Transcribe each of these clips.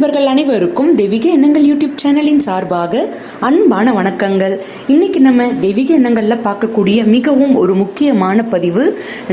நண்பர்கள் அனைவருக்கும் தெய்வீக எண்ணங்கள் யூடியூப் சேனலின் சார்பாக அன்பான வணக்கங்கள். இன்னைக்கு நம்ம தெய்வீக எண்ணங்களில் பார்க்கக்கூடிய மிகவும் ஒரு முக்கியமான பதிவு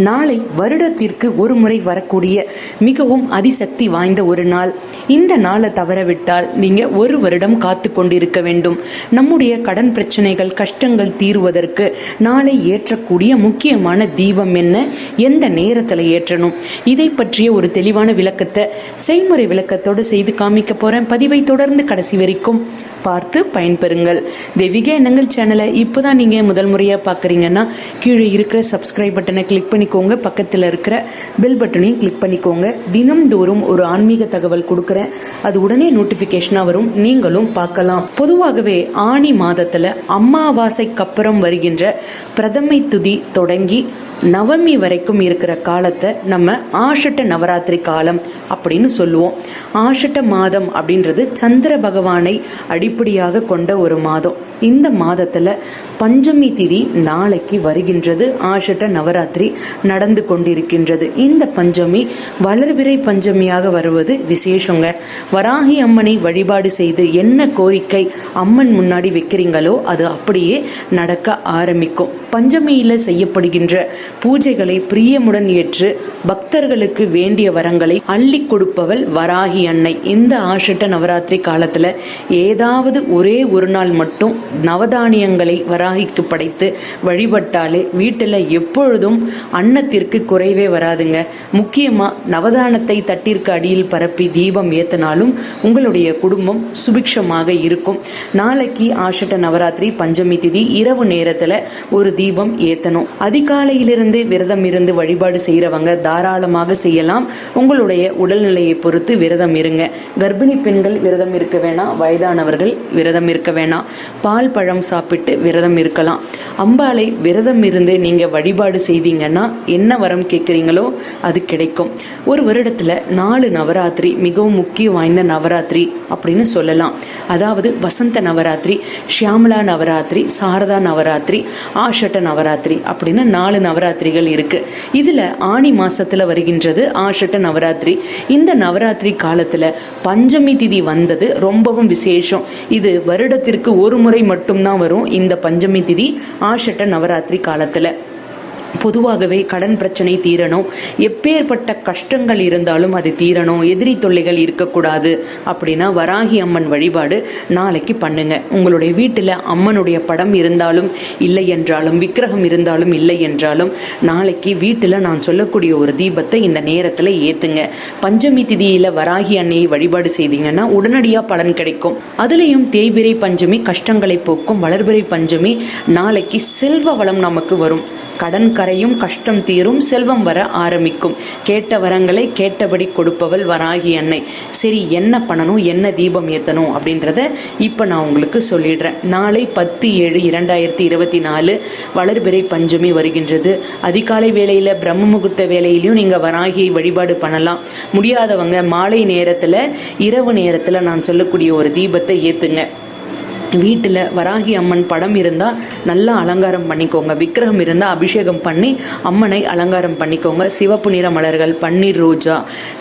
நாளை வருடத்திற்கு ஒரு முறை வரக்கூடிய மிகவும் அதிசக்தி வாய்ந்த ஒரு நாள். இந்த நாளை தவறவிட்டால் நீங்கள் ஒரு வருடம் காத்து கொண்டிருக்க வேண்டும். நம்முடைய கடன் பிரச்சனைகள் கஷ்டங்கள் தீருவதற்கு நாளை ஏற்றக்கூடிய முக்கியமான தீபம் என்ன? எந்த நேரத்தில் ஏற்றணும்? இதை பற்றிய ஒரு தெளிவான விளக்கத்தை செய்முறை விளக்கத்தோடு செய்து காமிக்க போறேன். பதிவை தொடர்ந்து கடைசி வரைக்கும் பார்த்து பயன்பெறுங்கள். தெய்வீக எண்ணங்கள் சேனலை இப்போ தான் நீங்கள் முதல் முறையாக பார்க்குறீங்கன்னா கீழே இருக்கிற சப்ஸ்கிரைப் பட்டனை கிளிக் பண்ணிக்கோங்க. பக்கத்தில் இருக்கிற பெல் பட்டனையும் கிளிக் பண்ணிக்கோங்க. தினம்தோறும் ஒரு ஆன்மீக தகவல் கொடுக்குறேன். அது உடனே நோட்டிஃபிகேஷனாக வரும். நீங்களும் பார்க்கலாம். பொதுவாகவே ஆணி மாதத்தில் அம்மாவாசைக்கு அப்புறம் வருகின்ற பிரதமை துதி தொடங்கி நவமி வரைக்கும் இருக்கிற காலத்தை நம்ம ஆஷட்ட நவராத்திரி காலம் அப்படின்னு சொல்லுவோம். ஆஷட்ட மாதம் அப்படின்றது சந்திர பகவானை அடிப்படையாக கொண்ட ஒரு மாதம். இந்த மாதத்தில் பஞ்சமி திதி நாளைக்கு வருகின்றது. ஆஷட்ட நவராத்திரி நடந்து கொண்டிருக்கின்றது. இந்த பஞ்சமி வளர்பிறை பஞ்சமியாக வருவது விசேஷங்க. வராகி அம்மனை வழிபாடு செய்து என்ன கோரிக்கை அம்மன் முன்னாடி வைக்கிறீங்களோ அது அப்படியே நடக்க ஆரம்பிக்கும். பஞ்சமியில் செய்யப்படுகின்ற பூஜைகளை பிரியமுடன் ஏற்று பக்தர்களுக்கு வேண்டிய வரங்களை அள்ளி கொடுப்பவள் வராகி அன்னை. இந்த ஆஷட்ட நவராத்திரி காலத்துல ஏதாவது ஒரே ஒரு நாள் மட்டும் நவதானியங்களை வராகிக்கு படைத்து வழிபட்டாலே வீட்டில் எப்பொழுதும் அன்னத்திற்கு குறைவே வராதுங்க. முக்கியமா நவதானத்தை தட்டிற்கு அடியில் பரப்பி தீபம் ஏத்தினாலும் உங்களுடைய குடும்பம் சுபிக்ஷமாக இருக்கும். நாளைக்கு ஆஷட்ட நவராத்திரி பஞ்சமி திதி இரவு நேரத்துல ஒரு தீபம் ஏத்தணும். அதிகாலையிலிருந்து விரதம் இருந்து வழிபாடு செய்கிறவங்க தாராளமாக செய்யலாம். உங்களுடைய உடல்நிலையை பொறுத்து விரதம் இருங்க. கர்ப்பிணி பெண்கள் விரதம் இருக்க வேணாம். வயதானவர்கள் விரதம் இருக்க வேணாம். பால் பழம் சாப்பிட்டு விரதம் இருக்கலாம். அம்பாளை விரதம் இருந்து நீங்கள் வழிபாடு செய்தீங்கன்னா என்ன வரம் கேட்குறீங்களோ அது கிடைக்கும். ஒரு வருடத்தில் நாலு நவராத்திரி மிகவும் முக்கியம் வாய்ந்த நவராத்திரி அப்படின்னு சொல்லலாம். அதாவது வசந்த நவராத்திரி ஷியாமலா நவராத்திரி சாரதா நவராத்திரி ஆஷட்ட நவராத்திரி அப்படின்னு நாலு நவராத்திரிகள் இருக்குது இதில் ஆணி மாதத்தில் வருகின்றது ஆஷட்ட நவராத்திரி. இந்த நவராத்திரி காலத்தில் பஞ்சமி திதி வந்தது ரொம்பவும் விசேஷம். இது வருடத்திற்கு ஒரு முறை மட்டும்தான் வரும் இந்த பஞ்சமி திதி. ஆஷட்ட நவராத்திரி காலத்தில். பொதுவாகவே கடன் பிரச்சனை தீரணும். எப்பேற்பட்ட கஷ்டங்கள் இருந்தாலும் அது தீரணும். எதிரி தொல்லைகள் இருக்கக்கூடாது அப்படின்னா வராகி அம்மன் வழிபாடு நாளைக்கு பண்ணுங்க. உங்களுடைய வீட்டில் அம்மனுடைய படம் இருந்தாலும் இல்லை என்றாலும் விக்கிரகம் இருந்தாலும் இல்லை என்றாலும் நாளைக்கு வீட்டில் நான் சொல்லக்கூடிய ஒரு தீபத்தை இந்த நேரத்தில் ஏற்றுங்க பஞ்சமி திதியில் வராகி அன்னையை வழிபாடு செய்தீங்கன்னா உடனடியாக பலன் கிடைக்கும். அதுலேயும் தேய்பிரை பஞ்சமி கஷ்டங்களை போக்கும் வளர்பிறை பஞ்சமி நாளைக்கு செல்வ வளம் நமக்கு வரும். கடன் கரையும் கஷ்டம் தீரும் செல்வம் வர ஆரம்பிக்கும். கேட்ட வரங்களை கேட்டபடி கொடுப்பவள் வராகி அன்னை. சரி என்ன பண்ணணும்? என்ன தீபம் ஏற்றணும் அப்படின்றத இப்போ நான் உங்களுக்கு சொல்லிடுறேன். நாளை பத்து ஏழு இரண்டாயிரத்தி இருபத்தி நாலு வளர்பிறை பஞ்சமி வருகின்றது. அதிகாலை வேளையில் பிரம்ம முகூர்த்த வேலையிலையும் நீங்கள் வராகியை வழிபாடு பண்ணலாம். முடியாதவங்க மாலை நேரத்தில் இரவு நேரத்தில் நான் சொல்லக்கூடிய ஒரு தீபத்தை ஏற்றுங்க வீட்டில் வராகி அம்மன் படம் இருந்தால் நல்லா அலங்காரம் பண்ணிக்கோங்க. விக்கிரகம் இருந்தால் அபிஷேகம் பண்ணி அம்மனை அலங்காரம் பண்ணிக்கோங்க. சிவப்பு நிற மலர்கள் பன்னீர் ரோஜா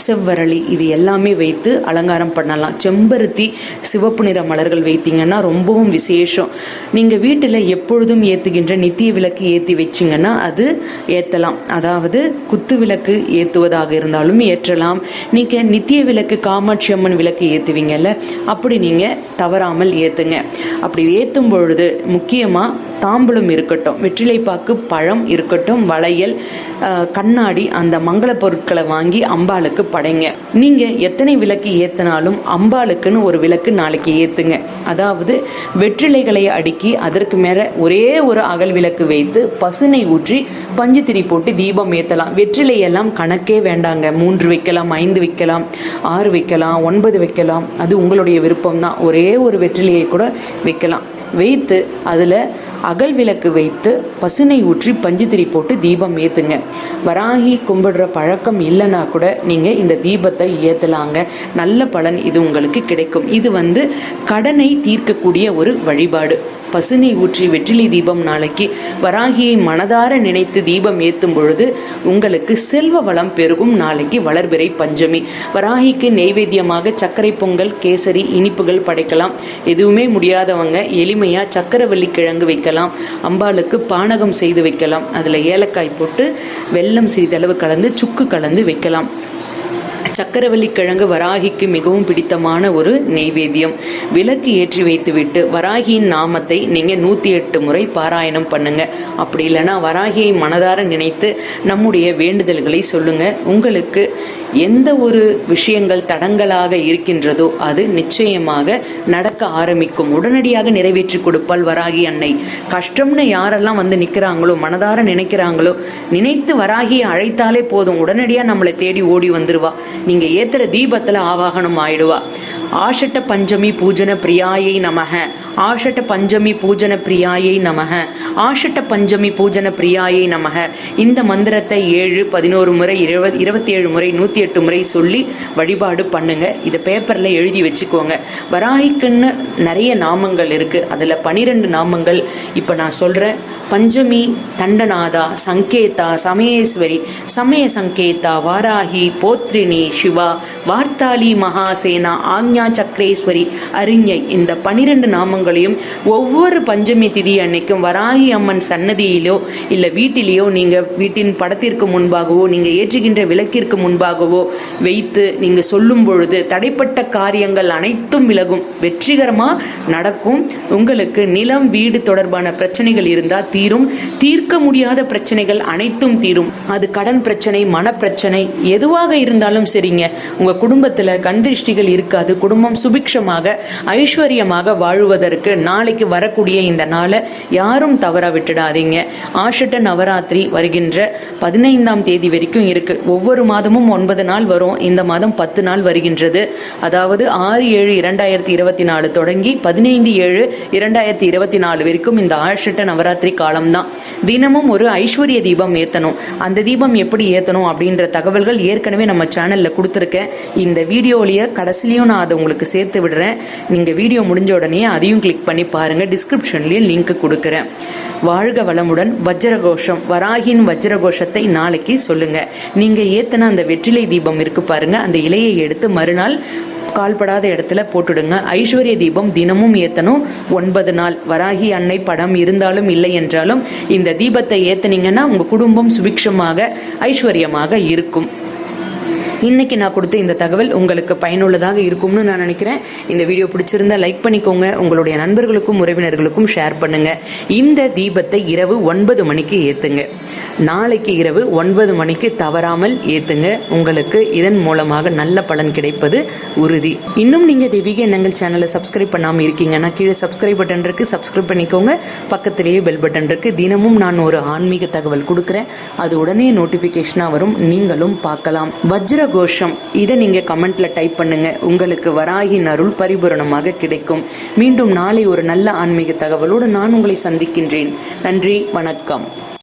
செவ்வரளி இது எல்லாமே வைத்து அலங்காரம் பண்ணலாம். செம்பருத்தி சிவப்பு நிற மலர்கள் வைத்தீங்கன்னா ரொம்பவும் விசேஷம். நீங்கள் வீட்டில் எப்பொழுதும் ஏற்றுகின்ற நித்திய விளக்கு ஏற்றி வச்சிங்கன்னா அது ஏற்றலாம் அதாவது குத்து விளக்கு ஏற்றுவதாக இருந்தாலும் ஏற்றலாம். நீங்கள் நித்திய விளக்கு காமாட்சி அம்மன் விளக்கு ஏற்றுவீங்கல்ல அப்படி நீங்கள் தவறாமல் ஏற்றுங்க அப்படி ஏற்றும் பொழுது முக்கியமாக தாம்பூலம் இருக்கட்டும் வெற்றிலைப்பாக்கு பழம் இருக்கட்டும் வளையல் கண்ணாடி அந்த மங்கள பொருட்களை வாங்கி அம்பாளுக்கு படைங்க. நீங்கள் எத்தனை விளக்கு ஏற்றினாலும் அம்பாளுக்குன்னு ஒரு விளக்கு நாளைக்கு ஏற்றுங்க அதாவது வெற்றிலைகளை அடுக்கி அதற்கு மேலே ஒரே ஒரு அகல் விளக்கு வைத்து பசுனை ஊற்றி பஞ்சுத்திரி போட்டு தீபம் ஏற்றலாம் வெற்றிலை எல்லாம் கணக்கே வேண்டாங்க. மூன்று வைக்கலாம் ஐந்து வைக்கலாம் ஆறு வைக்கலாம் ஒன்பது வைக்கலாம். அது உங்களுடைய விருப்பம் தான் ஒரே ஒரு வெற்றிலையை கூட வைக்கலாம். வைத்து அதில் அகல் விளக்கு வைத்து பசுனை ஊற்றி பஞ்சுத்திரி போட்டு தீபம் ஏற்றுங்க வராகி கும்பிடுற பழக்கம் இல்லைன்னா கூட நீங்கள் இந்த தீபத்தை ஏற்றலாங்க நல்ல பலன் இது உங்களுக்கு கிடைக்கும். இது வந்து கடனை தீர்க்கக்கூடிய ஒரு வழிபாடு. பசுனை ஊற்றி வெற்றிலை தீபம் நாளைக்கு வராகியை மனதார நினைத்து தீபம் ஏற்றும் பொழுது உங்களுக்கு செல்வ வளம் பெருகும் நாளைக்கு வளர்பிறை பஞ்சமி. வராகிக்கு நெய்வேத்தியமாக சர்க்கரை பொங்கல் கேசரி இனிப்புகள் படைக்கலாம். எதுவுமே முடியாதவங்க எளிமையாக சக்கரவள்ளி கிழங்கு வைக்கலாம். அம்பாளுக்கு பானகம் செய்து வைக்கலாம். அதில் ஏலக்காய் போட்டு வெல்லம் சிறிதளவு கலந்து சுக்கு கலந்து வைக்கலாம். சக்கரவள்ளி கிழங்கு வராகிக்கு மிகவும் பிடித்தமான ஒரு நெய்வேத்தியம். விளக்கு ஏற்றி வைத்துவிட்டு வராகியின் நாமத்தை நீங்கள் நூற்றி எட்டு முறை பாராயணம் பண்ணுங்க. அப்படி இல்லைன்னா வராகியை மனதார நினைத்து நம்முடைய வேண்டுதல்களை சொல்லுங்க. உங்களுக்கு எந்த ஒரு விஷயங்கள் தடங்களாக இருக்கின்றதோ அது நிச்சயமாக நடக்க ஆரம்பிக்கும். உடனடியாக நிறைவேற்றி கொடுப்பால் வராகி அன்னை. கஷ்டம்னு யாரெல்லாம் வந்து நிற்கிறாங்களோ மனதார நினைக்கிறாங்களோ நினைத்து வராகியை அழைத்தாலே போதும். உடனடியாக நம்மளை தேடி ஓடி வந்துடுவா நீங்கள் ஏத்துற தீபத்தில் ஆவாகனம் ஆயிடுவா ஆஷட்ட பஞ்சமி பூஜன பிரியாயை நமக. ஆஷட்ட பஞ்சமி பூஜன பிரியாயை நமக. ஆஷட்ட பஞ்சமி பூஜன பிரியாயை நமக. இந்த மந்திரத்தை ஏழு பதினோரு முறை இருபது இருபத்தி ஏழு முறை நூற்றி எட்டு முறை சொல்லி வழிபாடு பண்ணுங்க. இதை பேப்பரில் எழுதி வச்சுக்கோங்க. வராய்க்குன்னு நிறைய நாமங்கள் இருக்குது அதில் பனிரெண்டு நாமங்கள் இப்போ நான் சொல்கிறேன் பஞ்சமி தண்டநாதா சங்கேதா சமயேஸ்வரி சமய சங்கேதா வாராகி போத்ரினி சிவா வார்த்தாளி மகாசேனா ஆக்ஞா சக்கரேஸ்வரி அறிஞை இந்த பனிரெண்டு நாமங்களையும் ஒவ்வொரு பஞ்சமி திதி அன்னைக்கும் வராகி அம்மன் சன்னதியிலோ இல்லை வீட்டிலேயோ நீங்கள் வீட்டின் படத்திற்கு முன்பாகவோ நீங்கள் ஏற்றுகின்ற விளக்கிற்கு முன்பாகவோ வைத்து நீங்கள் சொல்லும் பொழுது தடைப்பட்ட காரியங்கள் அனைத்தும் விலகும். வெற்றிகரமாக நடக்கும். உங்களுக்கு நிலம் வீடு தொடர்பான பிரச்சனைகள் இருந்தால் தீரும் தீர்க்க முடியாத பிரச்சனைகள் அனைத்தும் தீரும். அது கடன் பிரச்சனை மனப்பிரச்சனை எதுவாக இருந்தாலும் சரிங்க. உங்க குடும்பத்துல கந்திருஷ்டிகள் இருக்காது. குடும்பம் சுபிக்ஷமாக ஐஸ்வர்யமாக வாழுவதற்கு நாளைக்கு வரக்கூடிய இந்த நாளை யாரும் தவற விட்டுடாதீங்க. ஆஷட்ட நவராத்திரி வருகின்ற பதினைந்தாம் தேதி வரைக்கும் இருக்கு. ஒவ்வொரு மாதமும் ஒன்பது நாள் வரும். இந்த மாதம் பத்து நாள் வருகின்றது. அதாவது ஆறு ஏழு இரண்டாயிரத்தி இருபத்தி நாலு தொடங்கி பதினைந்து ஏழு இரண்டாயிரத்தி இருபத்தி நாலு வரைக்கும் இந்த ஆஷட்ட நவராத்திரி காலம்தான். தினமும் ஒரு ஐஸ்வர்ய தீபம் ஏற்றணும் அந்த தீபம் எப்படி ஏற்றணும் அப்படின்ற தகவல்கள் ஏற்கனவே நம்ம சேனலில் கொடுத்துருக்கேன். இந்த வீடியோலேயே கடைசிலையும் நான் அதை உங்களுக்கு சேர்த்து விடுறேன். நீங்கள் வீடியோ முடிஞ்ச உடனே அதையும் கிளிக் பண்ணி பாருங்கள் டிஸ்கிரிப்ஷன்லேயும் லிங்க் கொடுக்குறேன். வாழ்க வளமுடன். வஜ்ரகோஷம். வராகின் வஜ்ரகோஷத்தை நாளைக்கு சொல்லுங்கள் நீங்கள் ஏற்றின அந்த வெற்றிலை தீபம் இருக்கு பாருங்கள் அந்த இலையை எடுத்து மறுநாள் கால்படாத இடத்துல போட்டுடுங்க. ஐஸ்வர்ய தீபம் தினமும் ஏற்றணும் ஒன்பது நாள். வராகி அன்னை படம் இருந்தாலும் இல்லை என்றாலும் இந்த தீபத்தை ஏற்றுனீங்கன்னா உங்கள் குடும்பம் சுபிக்ஷமாக ஐஸ்வர்யமாக இருக்கும். இன்றைக்கி நான் கொடுத்த இந்த தகவல் உங்களுக்கு பயனுள்ளதாக இருக்கும்னு நான் நினைக்கிறேன். இந்த வீடியோ பிடிச்சிருந்தா லைக் பண்ணிக்கோங்க. உங்களுடைய நண்பர்களுக்கும் உறவினர்களுக்கும் ஷேர் பண்ணுங்க. இந்த தீபத்தை இரவு ஒன்பது மணிக்கு ஏற்றுங்க நாளைக்கு இரவு ஒன்பது மணிக்கு தவறாமல் ஏற்றுங்க உங்களுக்கு இதன் மூலமாக நல்ல பலன் கிடைப்பது உறுதி. இன்னும் நீங்கள் தெய்வீக எண்ணங்கள் சேனலை சப்ஸ்கிரைப் பண்ணாமல் இருக்கீங்கன்னா கீழே சப்ஸ்கிரைப் பட்டன் இருக்குது சப்ஸ்கிரைப் பண்ணிக்கோங்க. பக்கத்திலேயே பெல் பட்டன் இருக்குது தினமும் நான் ஒரு ஆன்மீக தகவல் கொடுக்குறேன். அது உடனே நோட்டிஃபிகேஷனாக வரும். நீங்களும் பார்க்கலாம். வஜ்ர கோஷம் இதை நீங்கள் கமெண்ட்ல டைப் பண்ணுங்க. உங்களுக்கு வராகின் அருள் பரிபூரணமாக கிடைக்கும். மீண்டும் நாளை ஒரு நல்ல ஆன்மீக தகவலோடு நான் உங்களை சந்திக்கின்றேன். நன்றி வணக்கம்.